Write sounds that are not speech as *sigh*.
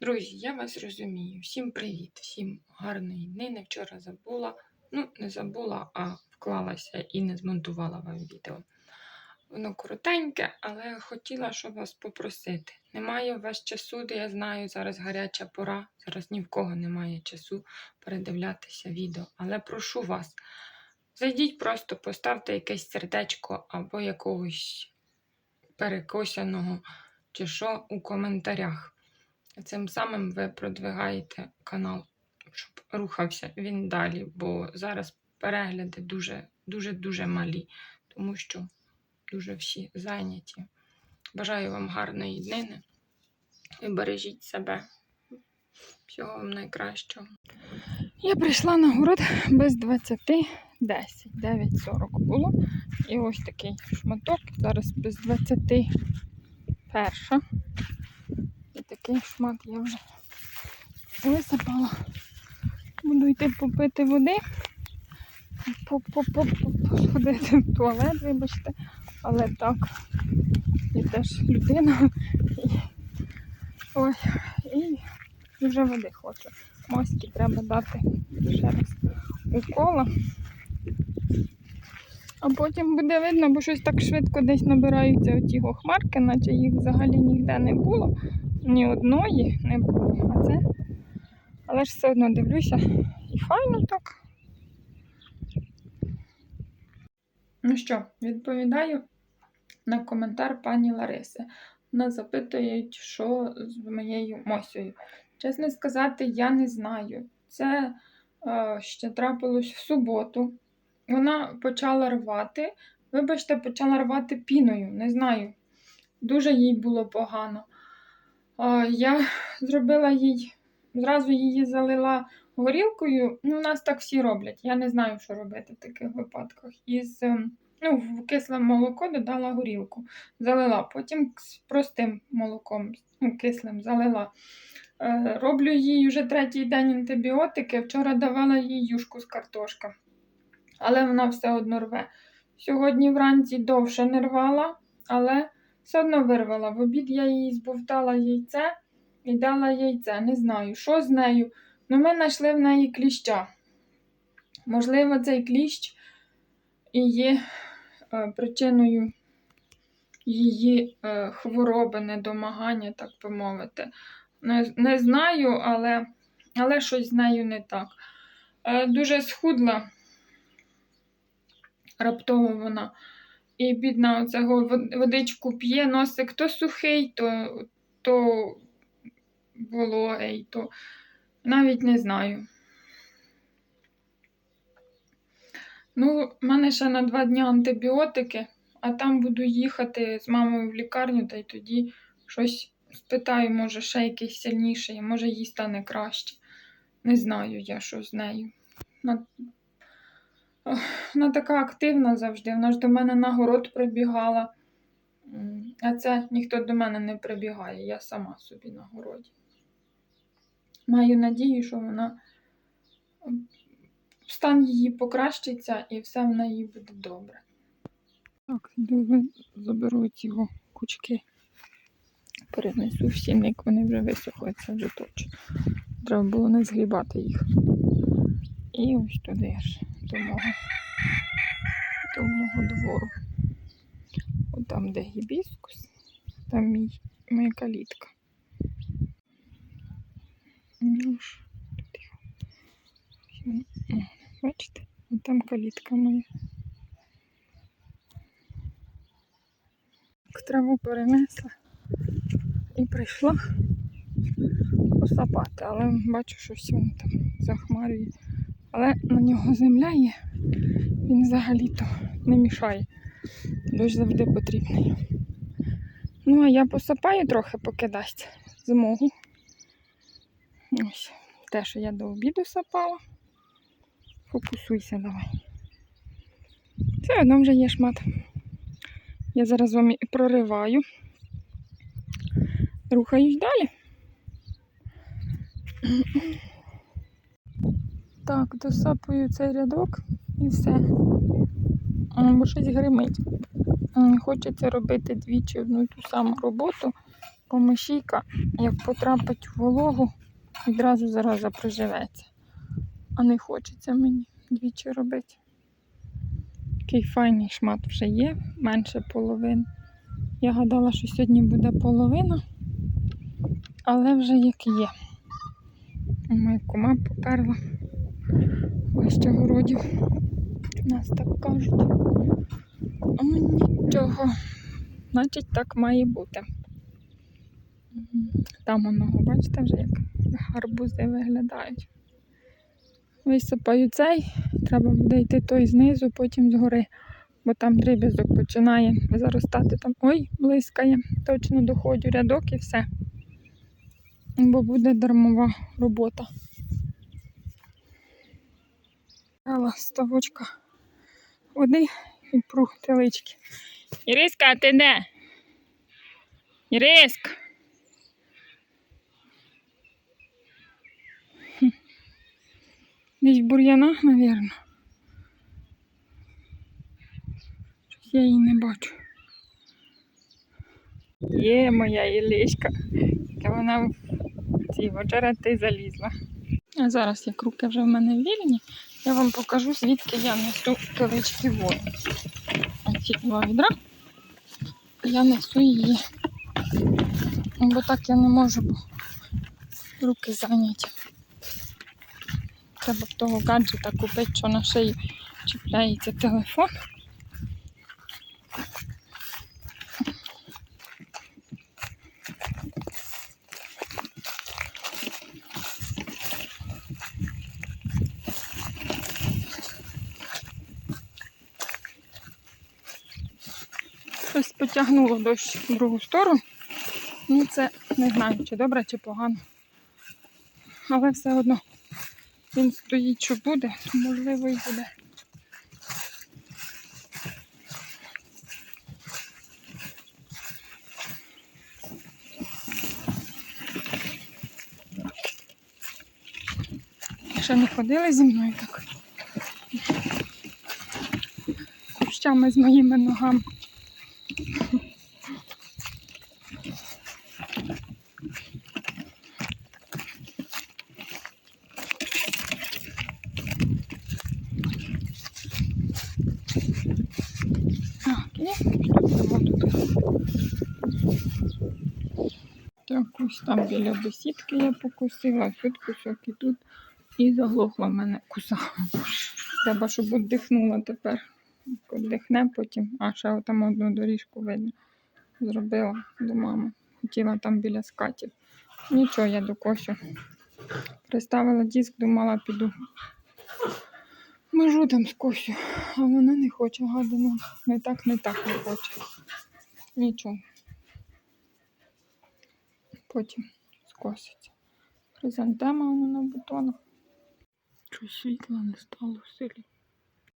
Друзі, я вас розумію. Всім привіт, всім гарної дни. Не вчора забула. Ну, не забула, а вклалася і не змонтувала вам відео. Воно коротеньке, але хотіла, щоб вас попросити. Немає у вас часу, де я знаю, зараз гаряча пора. Зараз ні в кого немає часу передивлятися відео. Але прошу вас, зайдіть просто, поставте якесь сердечко або якогось перекосяного чи що у коментарях. Цим самим ви продвигаєте канал, щоб рухався він далі, бо зараз перегляди дуже дуже дуже малі, тому що дуже всі зайняті. Бажаю вам гарної днини і бережіть себе. Всього вам найкращого. Я прийшла на город без 20, 10, 9.40 було. І ось такий шматок. Зараз без 20 перша. Такий шмат я вже висипала. Буду йти попити води, сходити в туалет, вибачте. Але так, я теж людина. І... Ой, і вже води хочу. Мості треба дати ще раз укола. А потім буде видно, бо щось так швидко десь набираються оті хмарки, наче їх взагалі ніде не було. Ні одної не було. А це. Але ж все одно дивлюся і файно так. Ну що, відповідаю на коментар пані Лариси. Вона запитує, що з моєю Мосею. Чесно сказати, я не знаю. Це е, ще трапилось в суботу. Вона почала рвати. Вибачте, почала рвати піною. Не знаю. Дуже їй було погано. Я *laughs* зробила їй, зразу її залила горілкою. Ну, у нас так всі роблять. Я не знаю, що робити в таких випадках. Із ем, ну, в кисле молоко додала горілку, залила, потім з простим молоком, ну, кислим залила. Е, роблю їй вже третій день антибіотики. Вчора давала їй юшку з картошка, але вона все одно рве. Сьогодні вранці довше не рвала, але все одно вирвала. В обід я їй збовтала яйце і дала яйце. Не знаю, що з нею. Ну, ми знайшли в неї кліща. Можливо, цей кліщ і є е, причиною її е, хвороби, недомагання, так би мовити. Не, не знаю, але, але щось з нею не так. Е, дуже схудла раптово вона. І бідна оцього водичку п'є, носик то сухий, то, то вологий, то навіть не знаю. Ну, в мене ще на два дні антибіотики, а там буду їхати з мамою в лікарню, та й тоді щось спитаю, може, ще якийсь сильніший, може їй стане краще. Не знаю я, що з нею. Вона, така активна завжди. Вона ж до мене на город прибігала. А це ніхто до мене не прибігає, я сама собі на городі. Маю надію, що вона стан її покращиться і все в неї буде добре. Так, заберу ці кучки, перенесу в сінник, вони вже висохли, це вже точно. Треба було не згрібати їх. І ось туди ж до мого, до мого двору. От там, де гібіскус, там мій, моя калітка. Ну ж, тут його. Бачите? От там калітка моя. Траву перенесла і прийшла посапати, але бачу, що все воно там захмарює. Але на нього земля є, він взагалі-то не мішає. Дощ завжди потрібний. Ну, а я посапаю трохи, поки дасть змогу. Ось, те, що я до обіду сапала. Фокусуйся давай. Все одно вже є шмат. Я зараз вам і прориваю. Рухаюсь далі. Так, досапую цей рядок і все. Бо щось гримить. Хочеться робити двічі одну ту саму роботу. помишійка, як потрапить в вологу, відразу зараза приживеться. А не хочеться мені двічі робити. Такий файний шмат вже є, менше половини. Я гадала, що сьогодні буде половина, але вже як є. Моя кума поперла вище городів. Нас так кажуть. Ну, нічого. Значить, так має бути. Там воно, бачите, вже як гарбузи виглядають. Висипаю цей, треба буде йти той знизу, потім згори, бо там дріб'язок починає заростати там. Ой, блискає, точно доходжу рядок і все. Бо буде дармова робота. Дала ставочка води і пру телички. Іриска, а ти де? Іриска. Десь в бур'янах, мабуть. Щось я її не бачу. Є моя Ілишка. Яка вона в ці очерети залізла. А зараз, як руки вже в мене вільні, я вам покажу, звідки я несу кавички воду. Ці два відра. Я несу її. Бо так я не можу, руки зайняті. Треба того гаджета купити, що на шиї чіпляється телефон. Щось потягнуло дощ в другу сторону. Ну, це не знаю, чи добре, чи погано. Але все одно він стоїть, що буде, то можливо і буде. Ще не ходили зі мною так. Кущами з моїми ногами. Так, і йдемо тут. Так, ось там біля бесідки я покусила, тут кусок і тут. І заглохла мене куса. Треба, щоб віддихнула тепер. Як потім. А ще там одну доріжку видно. Зробила до мами. Хотіла там біля скатів. Нічого, я докосю. Приставила диск, думала, піду. Межу там скосю, а вона не хоче, гадина. Не так, не так не хоче. Нічого. Потім скоситься. Хризантема вона на бутонах. Щось світла не стало в селі.